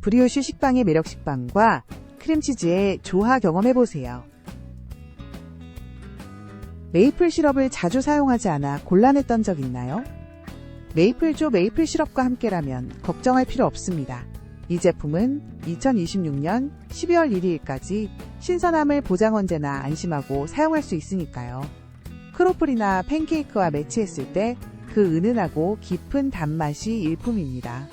브리오슈 식빵의 매력 식빵과 크림치즈의 조화 경험해보세요. 메이플 시럽을 자주 사용하지 않아 곤란했던 적 있나요? 메이플조 메이플 시럽과 함께라면 걱정할 필요 없습니다. 이 제품은 2026년 12월 1일까지 신선함을 보장 언제나 안심하고 사용할 수 있으니까요. 크로플이나 팬케이크와 매치했을 때 그 은은하고 깊은 단맛이 일품입니다.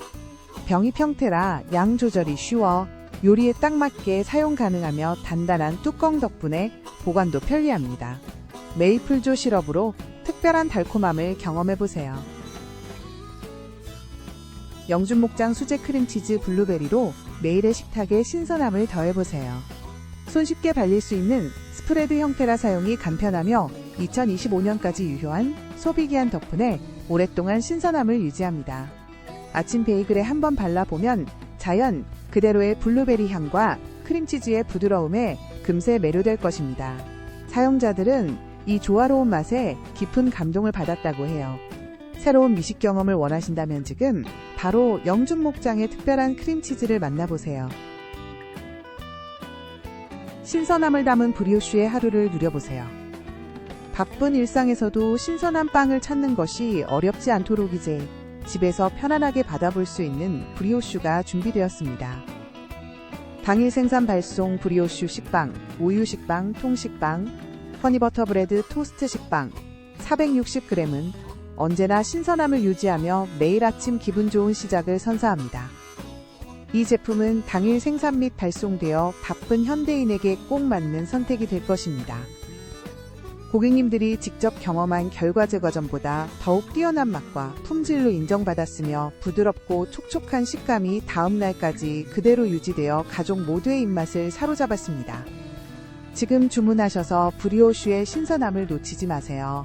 병이 평태라 양 조절이 쉬워 요리에 딱 맞게 사용 가능하며 단단한 뚜껑 덕분에 보관도 편리합니다. 메이플조 시럽으로 특별한 달콤함을 경험해보세요. 영준 목장 수제 크림치즈 블루베리로 매일의 식탁에 신선함을 더해보세요. 손쉽게 발릴 수 있는 스프레드 형태라 사용이 간편하며 2025년까지 유효한 소비기한 덕분에 오랫동안 신선함을 유지합니다. 아침 베이글에 한번 발라보면 자연 그대로의 블루베리 향과 크림치즈의 부드러움에 금세 매료될 것입니다. 사용자들은 이 조화로운 맛에 깊은 감동을 받았다고 해요. 새로운 미식 경험을 원하신다면 지금 바로 영준 목장의 특별한 크림치즈를 만나보세요. 신선함을 담은 브리오슈의 하루를 누려보세요. 바쁜 일상에서도 신선한 빵을 찾는 것이 어렵지 않도록 이제 집에서 편안하게 받아볼 수 있는 브리오슈가 준비되었습니다. 당일 생산 발송 브리오슈 식빵, 우유 식빵, 통식빵, 허니버터 브레드 토스트 식빵 460g은 언제나 신선함을 유지하며 매일 아침 기분 좋은 시작을 선사합니다. 이 제품은 당일 생산 및 발송되어 바쁜 현대인에게 꼭 맞는 선택이 될 것입니다. 고객님들이 직접 경험한 결과제 과정보다 더욱 뛰어난 맛과 품질로 인정받았으며 부드럽고 촉촉한 식감이 다음 날까지 그대로 유지되어 가족 모두의 입맛을 사로잡았습니다. 지금 주문하셔서 브리오슈의 신선함을 놓치지 마세요.